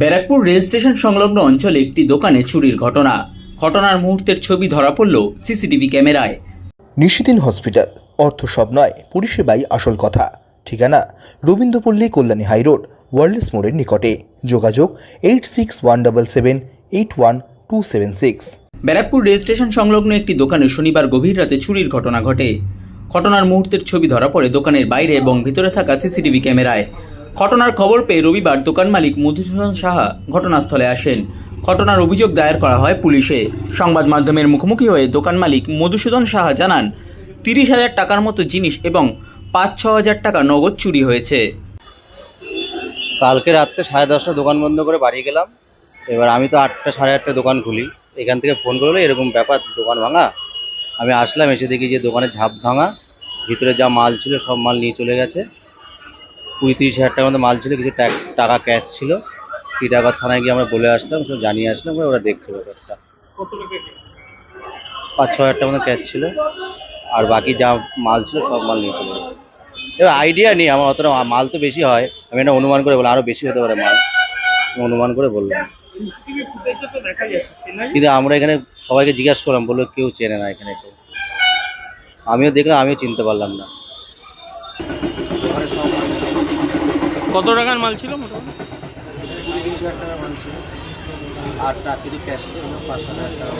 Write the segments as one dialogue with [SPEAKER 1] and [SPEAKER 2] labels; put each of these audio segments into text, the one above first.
[SPEAKER 1] Barrackpore rail station সংলগ্ন অঞ্চলে একটি দোকানে চুরির ঘটনা। ঘটনার মুহূর্তের ছবি ধরা পড়ল সিসিটিভি ক্যামেরায়।
[SPEAKER 2] নিশিদিন হসপিটাল অর্থ সব নয় পরিষেবাই আসল কথা। ঠিকানা রবীন্দ্রপল্লী কল্যাণী হাইরোড ওয়ার্ল্ডস মোড়ের নিকটে। যোগাযোগ eight six one double seven eight one two seven six.
[SPEAKER 1] Barrackpore rail station সংলগ্ন একটি দোকানে শনিবার গভীর রাতে চুরির ঘটনা ঘটে। ঘটনার মুহূর্তের ছবি ধরা পড়ে দোকানের বাইরে এবং ভিতরে থাকা সিসিটিভি ক্যামেরায়। ঘটনার খবর পেয়ে রবিবার দোকান মালিক মধুসূদন সাহা ঘটনাস্থলে আসেন। ঘটনার অভিযোগ দায়ের করা হয় পুলিশে। সংবাদ মাধ্যমের মুখোমুখি হয়ে দোকান মালিক মধুসূদন সাহা জানান, তিরিশ হাজার টাকার মতো জিনিস এবং পাঁচ ছ হাজার টাকা নগদ চুরি হয়েছে।
[SPEAKER 3] কালকে রাত্রে সাড়ে দশটা দোকান বন্ধ করে বাড়ি গেলাম। এবার আমি তো আটটা, সাড়ে আটটা দোকান খুলি। এখান থেকে ফোন করল, এরকম ব্যাপার, দোকান ভাঙা। আমি আসলাম, এসে দেখি যে দোকানে ঝাঁপ ভাঙা। ভিতরে যা মাল ছিল, সব মাল নিয়ে চলে গেছে। কুড়ি তিরিশ হাজার টাকার মতো মাল ছিল, কিছু টাকা ক্যাশ ছিল। টিটাগড় থানায় গিয়ে আমরা বলে আসলাম, সব জানিয়ে আসলাম ওরা দেখছে ব্যাপারটা। পাঁচ ছ হাজার টাকার মতো ক্যাশ ছিল। আর বাকি যা মাল ছিল, সব মাল নিয়ে চলে গেছে। এবার আইডিয়া নেই, আমার অতটা মাল তো বেশি হয়। আমি এটা অনুমান করে বললাম, আরও বেশি হতে পারে মাল। অনুমান করে বললাম। কিন্তু আমরা এখানে সবাইকে জিজ্ঞাসা করলাম, বলল কেউ চেনে না এখানে কেউ। আমিও দেখলাম, আমিও চিনতে পারলাম না।
[SPEAKER 4] কত টাকার মাল ছিল মোটামুটি?
[SPEAKER 3] আর টাকা কিছু ক্যাশ ছিল, পাঁচ হাজার টাকা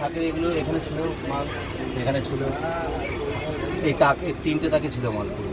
[SPEAKER 3] থাকে এগুলো, এখানে ছিল মাল, এখানে ছিল। এই তিনটে তাকে ছিল মাল পুরো